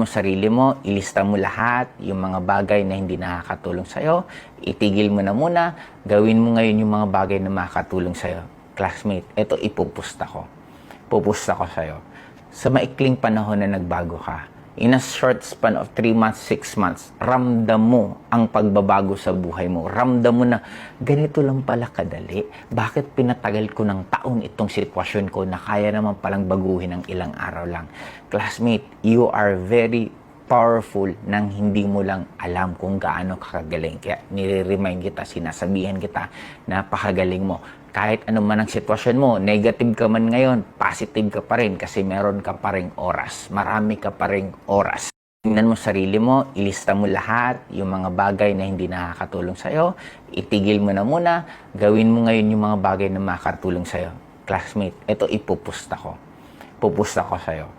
Mo sarili mo, ilista mo lahat yung mga bagay na hindi nakakatulong sa'yo. Itigil mo na muna, gawin mo ngayon yung mga bagay na makakatulong sa'yo. Classmate, ito ipupusta ko. Pupusta ko sa'yo. Sa maikling panahon na nagbago ka, in a short span of 3 months, 6 months, ramdam mo ang pagbabago sa buhay mo. Ramdam mo na ganito lang pala kadali. Bakit pinatagal ko ng taon itong sitwasyon ko na kaya naman palang baguhin ng ilang araw lang. Classmate, you are very powerful nang hindi mo lang alam kung gaano kakagaling. Kaya nire-remind kita, sinasabihan kita, napakagaling mo. Kahit ano man ang sitwasyon mo, negative ka man ngayon, positive ka pa rin kasi meron ka pa rin oras. Marami ka pa rin oras. Tingnan mo sarili mo, ilista mo lahat yung mga bagay na hindi nakakatulong sa'yo. Itigil mo na muna, gawin mo ngayon yung mga bagay na makakatulong sa'yo. Classmate, ito ipupusta ko. Pupusta ko sa'yo.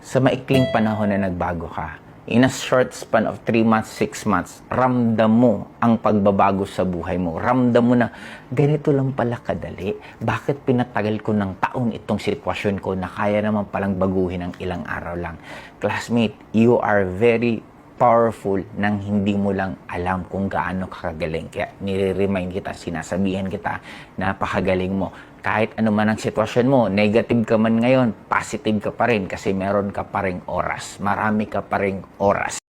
Sa maikling panahon na nagbago ka, in a short span of 3 months, 6 months, ramdam mo ang pagbabago sa buhay mo. Ramdam mo na ganito lang pala kadali. Bakit pinatagal ko ng taon itong sitwasyon ko na kaya naman palang baguhin ng ilang araw lang. Classmate, you are very powerful nang hindi mo lang alam kung gaano kakagaling. Kaya nire-remind kita, sinasabihan kita, napakagaling mo. Kahit ano man ang sitwasyon mo, negative ka man ngayon, positive ka pa rin kasi meron ka pa rin oras. Marami ka pa rin oras.